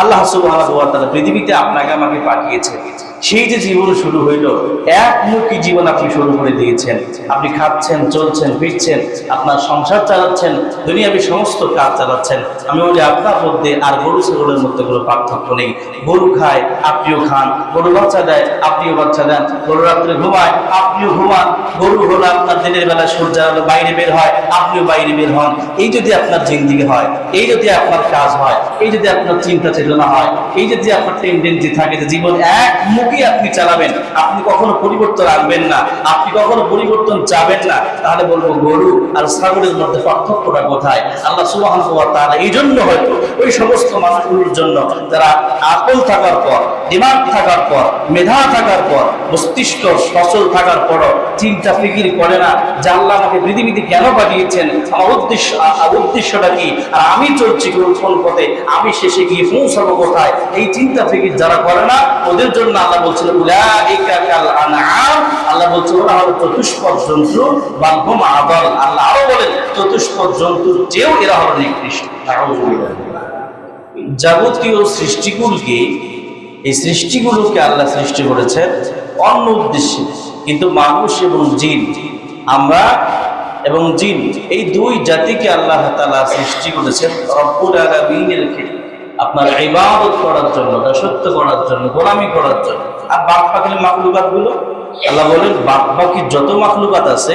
আল্লাহ সুবাহ পৃথিবীতে আপনাকে আমাকে পাঠিয়েছে। সেই যে জীবন শুরু হইল একমুখী জীবন আপনি শুরু করে দিয়েছেন। আপনি খাচ্ছেন, চলছেন, ফিরছেন, আপনার সংসার চালাচ্ছেন, দুনিয়াবি সমস্ত কাজ চালাচ্ছেন। আমি বলি, আপনার মধ্যে আর গরু, ছাগলের মধ্যে কোনো পার্থক্য নেই। গরু খায়, আপনিও খান। গরু বাচ্চা দেয়, আপনিও বাচ্চা দেন। গরু রাত্রে ঘুমায়, আপনিও ঘুমান। গরু হলো আপনার দিনের বেলা সূর্য আলো বাইরে বের হয়, আপনিও বাইরে বের হন। এই যদি আপনার জিন্দিগি হয়, এই যদি আপনার কাজ হয়, এই যদি আপনার চিন্তা চেতনা হয়, এই যদি আপনার টেন্ডেন্সি থাকে যে জীবন এক মুখে আপনি চালাবেন। আপনি কখনো পরিবর্তন আনবেন না। আপনি কখনো পরিবর্তন চাবেন না। তাহলে বলব গরু আর ছাগলের মধ্যে পার্থক্যটা কোথায়? আল্লাহ সুবাহ তারা এই জন্য হয়তো ওই সমস্ত মানুষগুলোর জন্য তারা আকল থাকার পর দিমাগ থাকার পর মেধা থাকার পর মস্তিষ্ক সচল থাকার পরও চিন্তা ফিকির করে না। যে আল্লাহ আমাকে পৃথিবীতে কেন পাঠিয়েছেন? আমার উদ্দেশ্য উদ্দেশ্যটা কি? আর আমি চলছি কোন পথে আমি শেষে গিয়ে পৌঁছাবো কোথায়? এই চিন্তা ফিকির যারা করে না ওদের জন্য আল্লাহ আনআম। আল্লাহ বলছেন ওরা হলো চতুষ্পদ জন্তু বা হুম আদল। আল্লাহ আরও বলেন চতুষ্পদ জন্তুর চেয়েও এরা হলো নিকৃষ্ট। যাবতীয় সৃষ্টিগুলোকে এই সৃষ্টিগুলোকে আল্লাহ সৃষ্টি করেছেন অন্য উদ্দেশ্যে। কিন্তু মানুষ এবং জিন, আমরা এবং জিন, এই দুই জাতিকে আল্লাহ তালা সৃষ্টি করেছেন রব্বুল আপনার ইবাদত করার জন্য, দাসত্ব করার জন্য, গোলামি করার জন্য। আর বাদ বাকি মাকলুকাতগুলো আল্লাহ বলেন বাদ বাকি যত মাকলুকাত আছে,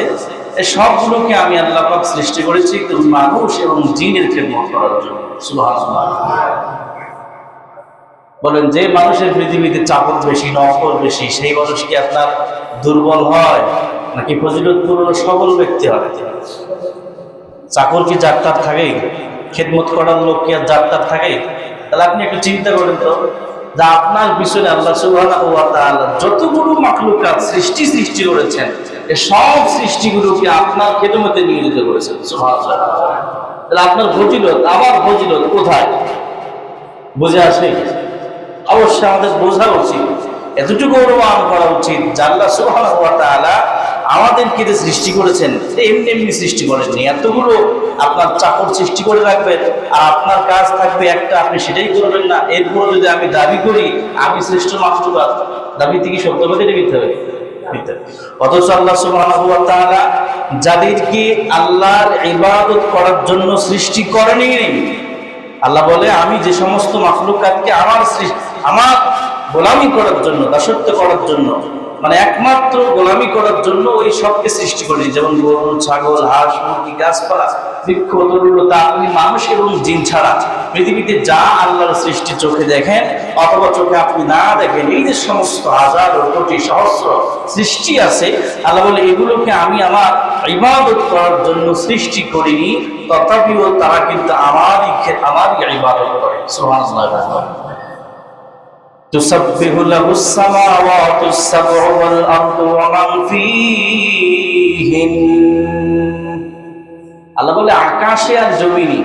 এই সবগুলোকে আমি আল্লাহ পাক সৃষ্টি করেছি মানুষ এবং জিনের খেদমত করার জন্য। সুবহানাল্লাহ। বলেন, যে মানুষের পৃথিবীতে চাপক বেশি নকল বেশি, সেই মানুষ কি আপনার দুর্বল হয়, নাকি ফজিলতপূর্ণ সবল ব্যক্তি হয়? চাকর কি যাত্রার থাকে খেদমত করার লোক কি আর যাত্রার থাকে তাহলে আপনি একটু চিন্তা করেন তো, যে আপনার পিছনে আল্লাহ যতগুলো মাখলুকাত সৃষ্টি সৃষ্টি করেছেন সব সৃষ্টিগুলোকে আপনার খেদমতে নিয়োজিত করেছেন তাহলে আপনার ফজিলত আবার ফজিলত কোথায়? বুঝে আসে অবশ্যই আমাদের বোঝা উচিত। এতটুকু অনুমান করা উচিত জাল্লা তাআলা আমাদেরকে যে সৃষ্টি করেছেন এমনি এমনি সৃষ্টি করেননি। এতগুলো আপনার চাকর সৃষ্টি করে রাখবেন আর আপনার কাজ থাকবে একটা, আপনি সেটাই করবেন না। এরপর যদি আমি দাবি করি, আমি শ্রেষ্ঠ মাস্টুবাদ দাবিতে কি সত্য কথা মিথ্যে হবে। অথচ আল্লাহ ওয়া যাদেরকে আল্লাহর ইবাদত করার জন্য সৃষ্টি করেনি আল্লাহ বলে, আমি যে সমস্ত মাখলুকাতকে আমার সৃষ্টি আমার গোলামি করার জন্য, দাসত্ব করার জন্য মানে একমাত্র গোলামি করার জন্য ওই সবকে সৃষ্টি করি। যেমন গরু, ছাগল, হাঁস, মুরগি, গাছপালা, বৃক্ষ তরুলতা আপনি মানুষ এবং জিন ছাড়া। পৃথিবীতে যা আল্লাহর সৃষ্টি চোখে দেখেন, অথবা চোখে আপনি না দেখেন, এই যে সমস্ত হাজার, কোটি, সহস্র সৃষ্টি আছে, আল্লাহ বলে, এগুলোকে আমি আমার ইবাদত করার জন্য সৃষ্টি করিনি, তথাপিও তারা কিন্তু আমারই আমারই ইবাদত করে। সুবহানাল্লাহ। تسبح له السماوات السبع والأرض ومن فيهن আল্লাহ বলে আকাশে আর জমিনে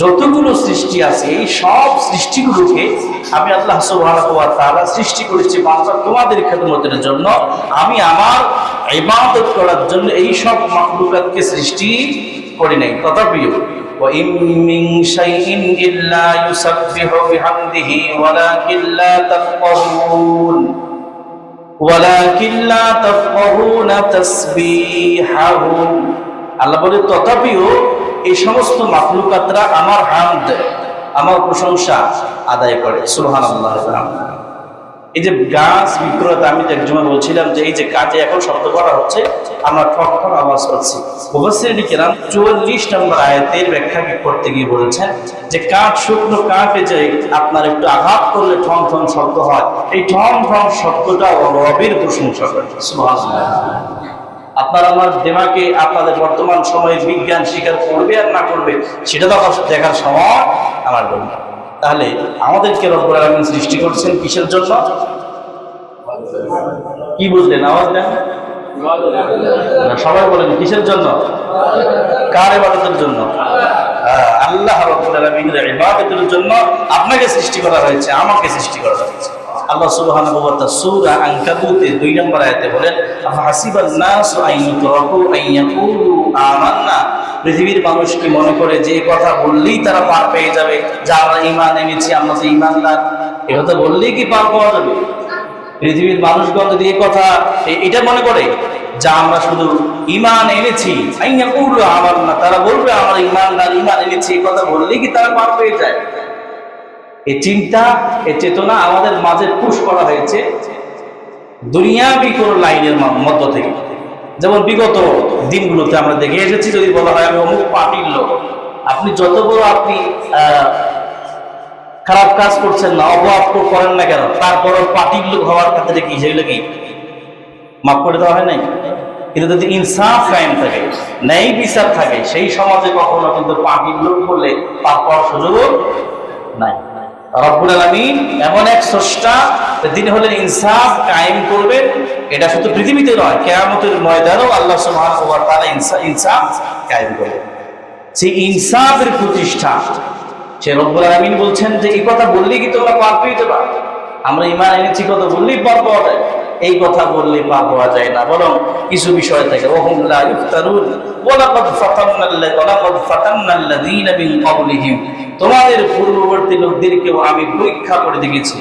যতগুলো সৃষ্টি আছে এই সব সৃষ্টিগুলোকে আমি আল্লাহ সুবহানাহু ওয়া তাআলা সৃষ্টি করেছি বান্দা তোমাদের খেদমতের জন্য আমি আমার ইবাদত করার জন্য এই সব মাখলুকাতকে সৃষ্টি করি নাই তথাপিও وإن من شيء إلا يسبح بحمده ولكن لا تفقهون ولكن لا تفقهون تسبيحهم আল্লাহ বলে তথাপিও এই সমস্ত মাখলুকাতরা আমার হামদ আমার প্রশংসা আদায় করে সুবহান আল্লাহ এই যে গাছ বিক্রয়তা, আমি একজনে বলছিলাম যে এই যে কাজে এখন শব্দ করা হচ্ছে, আমরা ঠক ঠক আওয়াজ করছি। মুফাসসিরিন কেরাম চুয়াল্লিশ নম্বর আয়াতের ব্যাখ্যা করতে গিয়ে বলেছেন? যে কাঠ শুকনো কাঠে যে আপনার একটু আঘাত করলে ঠং ঠং শব্দ হয়, এই ঠং ঠং শব্দটা রবের প্রশংসা আপনার আমার দেমাকে আপনাদের বর্তমান সময়ে বিজ্ঞান স্বীকার করবে আর না করবে, সেটা তো দেখার সময় আমার বলবে তাহলে আমাদেরকে রব্বুল আলামিন সৃষ্টি করছেন কিসের জন্য? কি বুঝলেন আওয়াজ দেন। সবাই বলেন, কিসের জন্য? কার ইবাদতের জন্য? আল্লাহ রাব্বুল আলামিনের ইবাদতের জন্য আপনাকে সৃষ্টি করা হয়েছে, আমাকে সৃষ্টি করা হয়েছে। আল্লাহ সুবহানাহু ওয়া তাআলা সূরা আনকাবুতে 2 নম্বর আয়াতে বলেন হাসিবান নাস আন ইউতরাকু আন ইয়াকুলু আমান্না পৃথিবীর মানুষ কি মনে করে যে কথা বললেই তারা পার পেয়ে যাবে? যা আমরা ইমান এনেছি, আমরা তো ইমানদার এ কথা বললেই কি পার পাওয়া যাবে? পৃথিবীর মানুষগণ যদি এই কথা এটা মনে করে, যা আমরা শুধু ইমান এনেছি করল আমার না তারা বলবে, আমরা ইমানদার ইমান এনেছি এই কথা বললেই কি তারা পার পেয়ে যায়? এই চিন্তা এই চেতনা আমাদের মাঝে পুশ করা হয়েছে দুনিয়াবি কোনো লাইনের মধ্য থেকে? যেমন বিগত দিনগুলোতে আমরা দেখে এসেছি, যদি বলা হয় আমি অমুক পার্টির লোক। আপনি যত বড় আপনি খারাপ কাজ করছেন না, অপরাধ করেন না কেন তারপরও পার্টির লোক হওয়ার ক্ষেত্রে কি? সেগুলো কি? মাফ করে দেওয়া হয় নাই? কিন্তু যদি ইনসাফ কায়েম থাকে, ন্যায় বিচার থাকে, সেই সমাজে কখনো কিন্তু পার্টির লোক করলে পাপ করার সুযোগ নাই। রব্বুল আলামিন এমন এক স্রষ্টা ইনসাফ কায়েম করবেন। এটা শুধু পৃথিবীতে নয়, কেয়ামতের ময়দানও আল্লাহ ওয়া ইনসাফ কায়েম করবেন। সেই ইনসাফের প্রতিষ্ঠা, সে রব্বুল আলামিন বলছেন যে, এই কথা কি তোমরা পার পেয়ে আমরা ইমান এনেছি কথা বললেই পার পাওয়া যায়। এই কথা বললে পার পাওয়া যায় না। বরং কিছু বিষয় থেকে, ওহুম লা ইফতারুন ফাতান্নাল্লা ফাতান্নাল্লাযীনা মিন ক্বাবলিহিম। তোমাদের পূর্ববর্তী লোকদেরকেও আমি পরীক্ষা করে দেখেছি।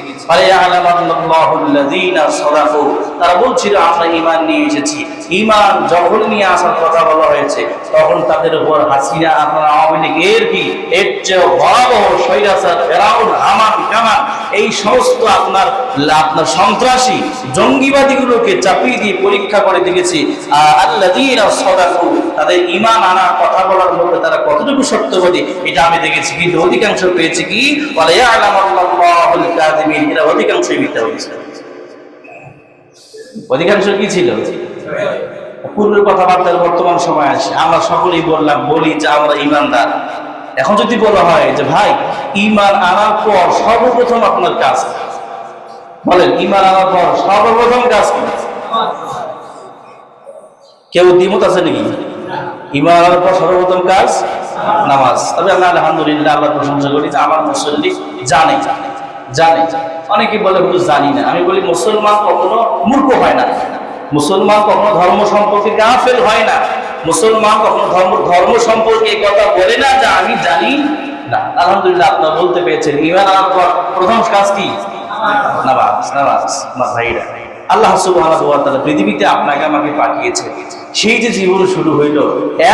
তারা বলছিল, আমরা ইমান নিয়ে এসেছি। ইমান যখন নিয়ে আসার কথা বলা হয়েছে, তখন তাদের উপর হাসিনা, আপনার আওয়ামী লীগ এর কি? এর চেয়ে ভয়াবহ সৈরাচার ফেরাউন, হামান, কামান এই সমস্ত আপনার আপনার সন্ত্রাসী, জঙ্গিবাদীগুলোকে চাপিয়ে দিয়ে পরীক্ষা করে দেখেছি। তাদের ঈমান আনার কথা বলার মধ্যে তারা কতটুকু সত্যবাদী, এটা আমি দেখেছি। কিন্তু অধিকাংশ পেয়েছি কি? বলে এরা অধিকাংশই মিথ্যা বলেছে। অধিকাংশ কি ছিল? পূর্বের কথাবার্তার বর্তমান সময় আসে। আমরা সকলেই বললাম, বলি যে আমরা ইমানদার এখন যদি বলা হয় যে, ভাই ইমান আনার পর সর্বপ্রথম আপনার কাজ বলেন ইমান আনার পর সর্বপ্রথম কাজ কি? কেউ দ্বিমত আছে নাকি? ইমান আনার পর সর্বপ্রথম কাজ নামাজ। তবে আলহামদুলিল্লাহ আল্লাহ প্রশংসা করি যে, আমার মুসল্লি জানে। জানে। অনেকে বলে, হুজুর, জানি না। আমি বলি, মুসলমান কখনো মূর্খ হয় না। মুসলমান কখনো ধর্ম সম্পর্কে গাফেল হয় না। মুসলমান কখনো ধর্ম ধর্ম সম্পর্কে কথা বলে না যে আমি জানি না। আলহামদুলিল্লাহ, আপনারা বলতে পেরেছেন। ইমান আনার পর প্রথম কাজ কি? নামাজ নামাজ। আমার ভাইরা। আল্লাহ তাআলা পৃথিবীতে আপনাকে আমাকে পাঠিয়েছে। সেই যে জীবন শুরু হইল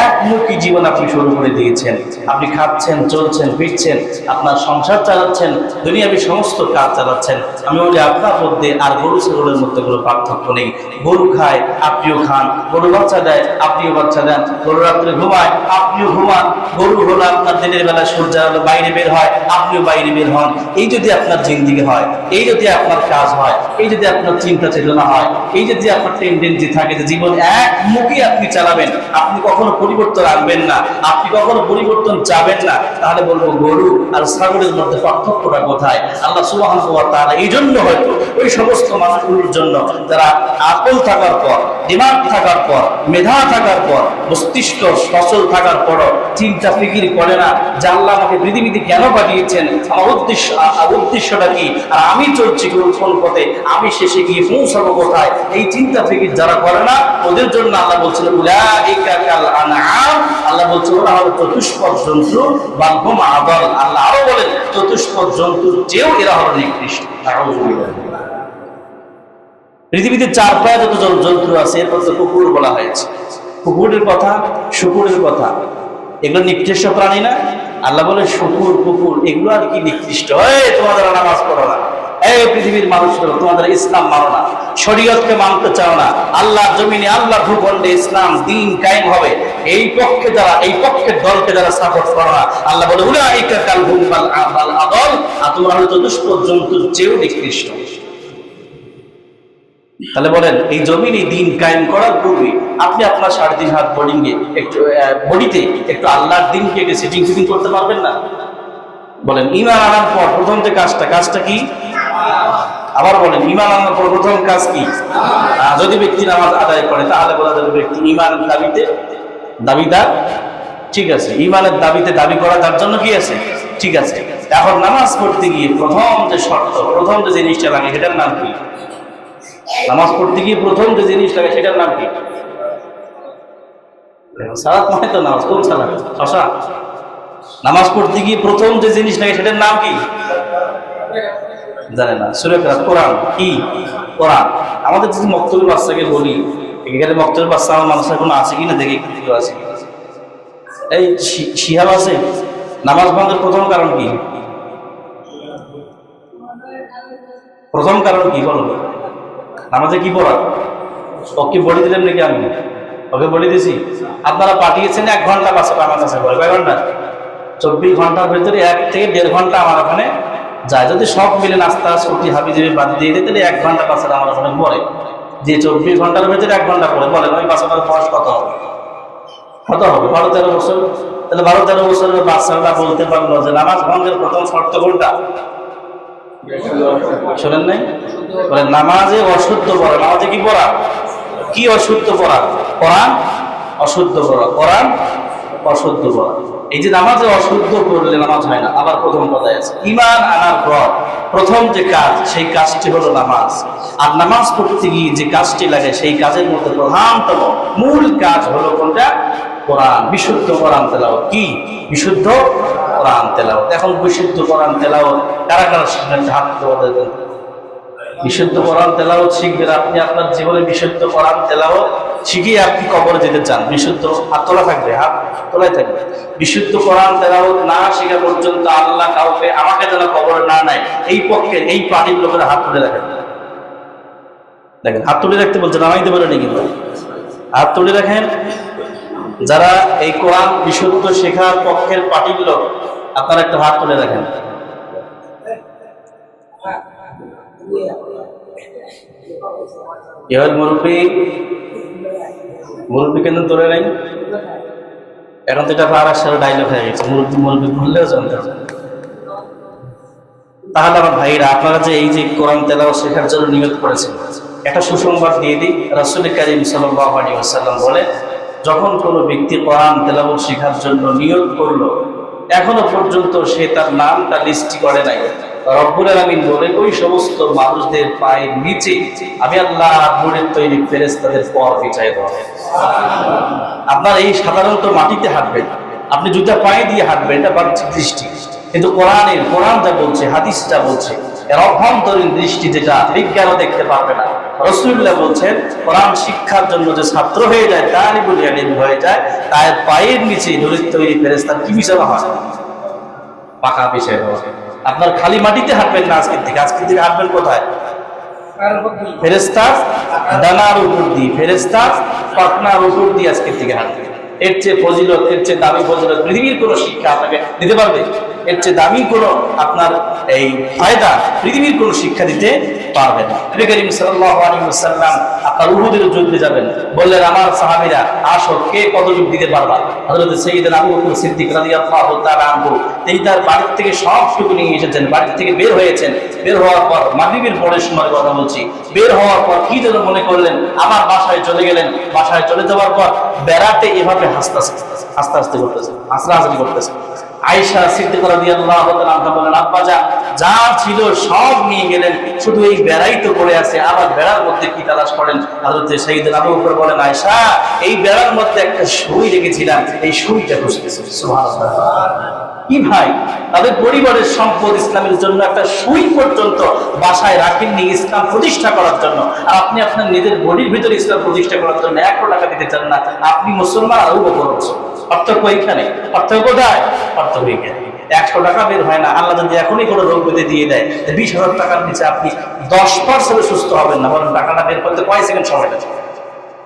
একমুখী জীবন আপনি শুরু করে দিয়েছেন। আপনি খাচ্ছেন, চলছেন, ফিরছেন, আপনার সংসার চালাচ্ছেন, দুনিয়াবি সমস্ত কাজ চালাচ্ছেন। আমি বলি, আপনার মধ্যে আর গরু, ছাগলের মধ্যে কোনো পার্থক্য নেই। গরু খায়, আপনিও খান। গরু বাচ্চা দেয়, আপনিও বাচ্চা দেন। গরু রাত্রে ঘুমায়, আপনিও ঘুমান। গরু হলো আপনার দিনের বেলা সূর্য আলো বাইরে বের হয়, আপনিও বাইরে বের হন। এই যদি আপনার জিন্দিগি হয়, এই যদি আপনার কাজ হয়, এই যদি আপনার চিন্তা চেতনা হয়। এই যে আপনার টেন্ডেন্সি থাকে, যে জীবন একমুখী আপনি চালাবেন, আপনি কখনো পরিবর্তন আনবেন না। আপনি কখনো পরিবর্তন চাবেন না। তাহলে বলব গরু আর ছাগলের মধ্যে পার্থক্যটা কোথায়? আল্লাহ সুবাহ তাআলা এই জন্য হয়তো ওই সমস্ত মানুষগুলোর জন্য যারা আকল থাকার পর দিমাগ থাকার পর, মেধা থাকার পর, মস্তিষ্ক সচল থাকার পরও চিন্তা, ফিকির করে না। যে আল্লাহ আমাকে পৃথিবীতে কেন পাঠিয়েছেন? আমার উদ্দেশ্য উদ্দেশ্যটা কি? আর আমি চলছি কোন পথে? আমি শেষে গিয়ে পৌঁছাবো কোথায়? এই চিন্তা, ফিকির যারা করে না, ওদের জন্য আল্লাহ বলছিল আল্লাহ বলছে ওরা হলো চতুষ্পদ জন্তু বালহুম আদল। আল্লাহ আরও বলেন চতুষ্পদ জন্তুর চেয়েও এরা হলো নিকৃষ্ট। পৃথিবীতে চার পায়ে যত জন- জন্তু আছে, এর মধ্যে কুকুর বলা হয়েছে। কুকুরের কথা, শুকুরের কথা। এগুলো নিকৃষ্ট প্রাণী না। আল্লাহ বলে, শুকুর, কুকুর, এগুলো আর কি নিকৃষ্ট? এই, তোমাদের নামাজ পড়ো না। এই পৃথিবীর মানুষগুলো, তোমাদের ইসলাম মানো না। শরীয়তকে মানতে চাও না। আল্লাহ জমিনে আল্লাহ ভূখণ্ডে ইসলাম দিন কায়েম হবে। এই পক্ষে যারা, এই পক্ষের দলকে যারা সাপোর্ট করো না, আল্লাহ বলে, উলাইকা কাল হুম আদল। আর তোমরা চতুষ্পদ জন্তুর চেয়েও নিকৃষ্ট। তাহলে বলেন, এই জমিনে দিন কায়েম করার পূর্বে আপনি আপনার সাড়ে তিন হাত বোর্ডিংয়ে একটু বডিতে একটু আল্লাহর দিনকে একটু সেটিং ফিটিং করতে পারবেন না? বলেন, ইমান আনার পর প্রথম যে কাজটা কাজটা কি? আবার বলেন, ইমান আনার পর প্রথম কাজ কি? যদি ব্যক্তি নামাজ আদায় করে, তাহলে বলা যাবে ব্যক্তি ইমানের দাবিতে দাবিদার। ঠিক আছে, ইমানের দাবিতে দাবি করা তার জন্য কি আছে? ঠিক আছে। এখন নামাজ পড়তে গিয়ে প্রথম যে শর্ত, প্রথম যে জিনিসটা লাগে, সেটার নাম কি? নামাজ পড়তে গিয়ে প্রথম যে জিনিস লাগে সেটার নাম কি? সালাত মানে তো নামাজ, কোন সালাত? শশা। নামাজ পড়তে গিয়ে প্রথম যে জিনিস লাগে সেটার নাম কি? জানে না। সুরে কোরআন। কি? কোরআন। আমাদের যদি মক্তবের বাচ্চাকে বলি, এখানে মক্তবের বাচ্চা আমার মানুষের কোনো আছে কিনা দেখি কিছু আছে এই শিহাব আছে? নামাজ বন্ধের প্রথম কারণ কি? প্রথম কারণ কি বলো? নামাজে কি পড়া? ওকে বলে দিলেন নাকি আমি? ওকে বলে দিছি। আপনারা পাঠিয়েছেন এক ঘণ্টা বাসে আমার কাছে বলে। কয় ঘণ্টা? চব্বিশ ঘণ্টার ভিতরে এক থেকে দেড় ঘণ্টা আমার ওখানে যায়। যদি সব মিলে নাস্তা ছুটি হাবি জিবি বাদ দিয়ে দিই তাহলে এক ঘণ্টা বাসাটা আমার ওখানে পড়ে। যে চব্বিশ ঘণ্টার ভিতরে এক ঘণ্টা পড়ে। বলেন ওই বাচ্চাটার বয়স কত হবে? কত হবে? বারো, তেরো বছর? তাহলে বারো, তেরো বছরের বাচ্চারা বলতে পারল যে, নামাজ ভঙ্গের প্রথম শর্ত কোনটা? শোনেন নাই? বলে নামাজে অশুদ্ধ পড়া, নামাজে কি পড়া? কি অশুদ্ধ পড়া? কোরআন অশুদ্ধ পড়া। কোরআন অশুদ্ধ পড়া। এই যে নামাজে অশুদ্ধ করলে নামাজ হয় না, আবার প্রথম কথায় আছে। ইমান আনার পর প্রথম যে কাজ, সেই কাজটি হলো নামাজ। আর নামাজ পড়তে গিয়ে যে কাজটি লাগে, সেই কাজের মধ্যে প্রধানতম মূল কাজ হলো কোনটা? কোরআন, বিশুদ্ধ কোরআন তেলাওয়াত। কি? বিশুদ্ধ কোরআন তেলাওয়াত। এখন বিশুদ্ধ কোরআন তেলাওয়াত কারা কারা শিখবেন? হাত তোমাদের বিশুদ্ধ কোরআন তেলাওয়াত শিখবেন আপনি, আপনার জীবনে বিশুদ্ধ কোরআন তেলাওয়াত শিখিয়ে আপনি কবরে যেতে চান। বিশুদ্ধ হাত তোলা থাকবে, হাত তোলাই থাকবে। বিশুদ্ধ কোরআন তেলাওয়াত না শেখা পর্যন্ত আল্লাহ কাউকে আমাকে যেন কবরে না নেয়, এই পক্ষে এই পার্টির লোকেরা হাত তুলে রাখেন দেখেন, হাত তুলে রাখতে বলছে, নামাইতে পারেনি কিন্তু হাত তুলে রাখেন। যারা এই কোরআন বিশুদ্ধ শেখার পক্ষের পার্টির লোক আপনারা একটা হাত তুলে রাখেন ইহল মুরব্বী মুরব্বী কেন তোলে নাই? এখন তো এটা আর সারা ডাইলগ হয়ে গেছে। মুরব্বী মুরব্বী ভুললেও জানতে হবে। তাহলে আমার ভাইরা, আপনারা যে এই যে কোরআন তেলাও শেখার জন্য নিয়োগ করেছেন, একটা সুসংবাদ দিয়ে দিই। রাসুল করিম সাল্লাম বলে যখন কোনো ব্যক্তি কোরআন তেলাওয়াত শেখার জন্য নিয়োগ করল এখনও পর্যন্ত সে তার নামটা লিস্টি করে নাই। রব্বুল আলামিন ওই সমস্ত মানুষদের পায়ের নিচে আমি আল্লাহ তৈরি ফেরেশতাদের পর বিছাই দেওয়া আপনার এই সাধারণত মাটিতে হাঁটবেন, আপনি জুতা পায়ে দিয়ে হাঁটবেন, এটা বাহ্যিক দৃষ্টি। কিন্তু কোরআনের, কোরআন যা বলছে হাদিস যা বলছে, এর অভ্যন্তরীণ দৃষ্টি যেটা বিজ্ঞানও দেখতে পারবে না? রসুল্লাহ বলছেন, কোরআন শিক্ষার জন্য যে ছাত্র হয়ে যায়, তারই বলি হয়ে যায়, তার পায়ের নিচে নরিত তৈরি ফেরেস্তার কি বিষয় হয় পাকা বিষয় আপনার খালি মাটিতে হাঁটবেন না আজকের থেকে আজকের থেকে হাঁটবেন কোথায়? ফেরেস্তা ডানার উপর দিয়ে ফেরেস্তা পাটনার উপর দিয়ে আজকের থেকে হাঁটবে এর চেয়ে ফজিলত, এর চেয়ে দামি ফজিলত পৃথিবীর কোনো শিক্ষা আপনাকে দিতে পারবে। এর চেয়ে দামি কোনো আপনার এই ফায়দা পৃথিবীর কোনো শিক্ষা দিতে পারবে করিম ওয়াসাল্লাম আপনার উহুদের যুদ্ধে যাবেন। বললেন, আমার সাহাবীরা, আসো, কে কত যুগ দিতে পারবা? হযরত সাইয়্যিদনা আবু সিদ্দিক রাদিয়াল্লাহু তিনি তার বাড়ি থেকে সব টুকু নিয়ে এসেছেন বাড়ি থেকে বের হয়েছেন। বের হওয়ার পর মাগরিবের পরের সময় কথা বলছি। বের হওয়ার পর কি যেন মনে করলেন, আমার বাসায় চলে গেলেন। বাসায় চলে যাওয়ার পর বেড়াতে এভাবে হাসতে হাসতে আস্তে করতেছে হাসরাহাসি করতেছে। আয়েশা সিদ্দিকা রাদিয়াল্লাহু তাআলা আল্লাহ বলেন, আব্বা যা যা ছিল সব নিয়ে গেলেন। শুধু এই বেড়াই তো পড়ে আছে, আবার বেড়ার মধ্যে কি তালাশ করেন? হযরত সাইয়েদনা আবু বকর বলেন আয়সা এই বেড়ার মধ্যে একটা সুই রেখেছিলাম, এই সুইটা খুঁজতেছে। সুবহানাল্লাহ। কি ভাই? তাদের পরিবারের সম্পদ ইসলামের জন্য একটা সুই পর্যন্ত বাসায় রাখেননি ইসলাম প্রতিষ্ঠা করার জন্য। আর আপনি আপনার নিজের বডির ভিতরে ইসলাম প্রতিষ্ঠা করার জন্য একশো টাকা দিতে চান না। আপনি মুসলমান আরও বকর পার্থক্য এইখানে। পার্থক্য কোথায়? পার্থক্য এইখানে। একশো টাকা বের হয় না। আল্লাহ যদি এখনই কোনো রোগ বেঁধে দিয়ে দেয়, বিশ হাজার টাকার নিচে আপনি দশ পার্সেন্ট সুস্থ হবেন না। বরং টাকাটা বের করতে কয় সেকেন্ড সময় লাগবে?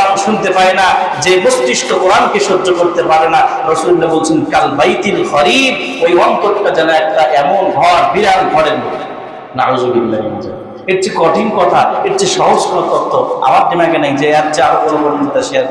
কোরআন শুনতে পায় না, যে মস্তিষ্ক কোরআনকে সহ্য করতে পারে না। রসুল্লাহ বলছেন, কাল বাইতিল হরিফ ওই অন্তরটা যেন একটা এমন ঘর, বিরাট ঘরের মধ্যে নাউজুবিল্লাহ এর চেয়ে কঠিন কথা, এর চেয়ে সহজ কোনো তত্ত্ব আমার দিমাগে নাই যে এর চেয়ে আরও কোনো শেয়ার